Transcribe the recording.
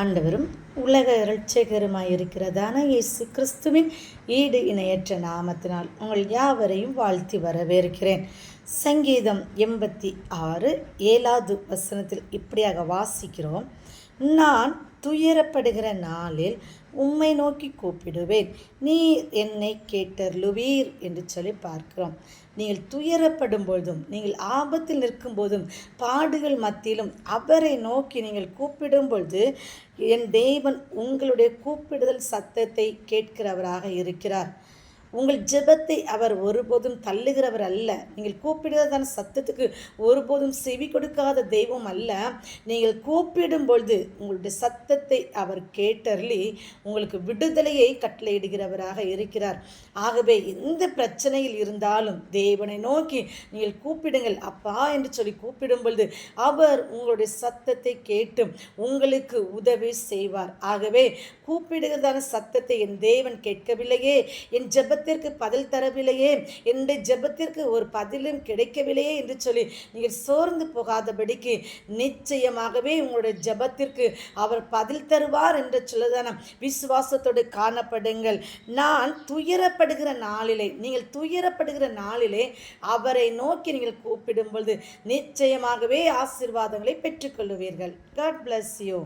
ஆண்டவரும் உலக இரட்சகருமாய் இருக்கிறதான இயேசு கிறிஸ்துவின் ஈடு இணையற்ற நாமத்தினால் உங்கள் யாவரையும் வாழ்த்தி வரவேற்கிறேன். சங்கீதம் எண்பத்தி ஆறு ஏழாவது வசனத்தில் இப்படியாக வாசிக்கிறோம். நான் துயரப்படுகிற நாளில் உம்மை நோக்கி கூப்பிடுவேன். நீர் என்னை கேட்டருளுவீர் என்று சொல்லி பார்க்கிறோம். நீங்கள் துயரப்படும் பொழுதும் நீங்கள் ஆபத்தில் நிற்கும் போதும் பாடுகள் மத்தியிலும் அவரை நோக்கி நீங்கள் கூப்பிடும் பொழுது என் தேவன் உங்களுடைய கூப்பிடுதல் சத்தத்தை கேட்கிறவராக இருக்கிறார். உங்கள் ஜெபத்தை அவர் ஒருபோதும் தள்ளுகிறவர் அல்ல. நீங்கள் கூப்பிடுவதான சத்தத்துக்கு ஒருபோதும் செவி கொடுக்காத தெய்வம் அல்ல. நீங்கள் கூப்பிடும் பொழுது உங்களுடைய சத்தத்தை அவர் கேட்டருளி உங்களுக்கு விடுதலையை கட்டளையிடுகிறவராக இருக்கிறார். ஆகவே எந்த பிரச்சனையில் இருந்தாலும் தேவனை நோக்கி நீங்கள் கூப்பிடுங்கள். அப்பா என்று சொல்லி கூப்பிடும் பொழுது அவர் உங்களுடைய சத்தத்தை கேட்டும் உங்களுக்கு உதவி செய்வார். ஆகவே கூப்பிடுகிறதான சத்தத்தை என் தேவன் கேட்கவில்லையே. என் ஜெபத்தை ஜெபத்திற்கு பதில் தரவில்லையே என்னுடைய ஜெபத்திற்கு ஒரு பதிலும் கிடைக்கவில்லையே என்று சொல்லி நீங்கள் சோர்ந்து போகாதபடிக்கு நிச்சயமாகவே உங்களுடைய ஜெபத்திற்கு அவர் பதில் தருவார் என்று சொல்லதான விசுவாசத்தோடு காணப்படுங்கள். நான் துயரப்படுகிற நாளிலே நீங்கள் துயரப்படுகிற நாளிலே அவரை நோக்கி நீங்கள் கூப்பிடும் பொழுது நிச்சயமாகவே ஆசீர்வாதங்களை பெற்றுக்கொள்ளுவீர்கள். God bless you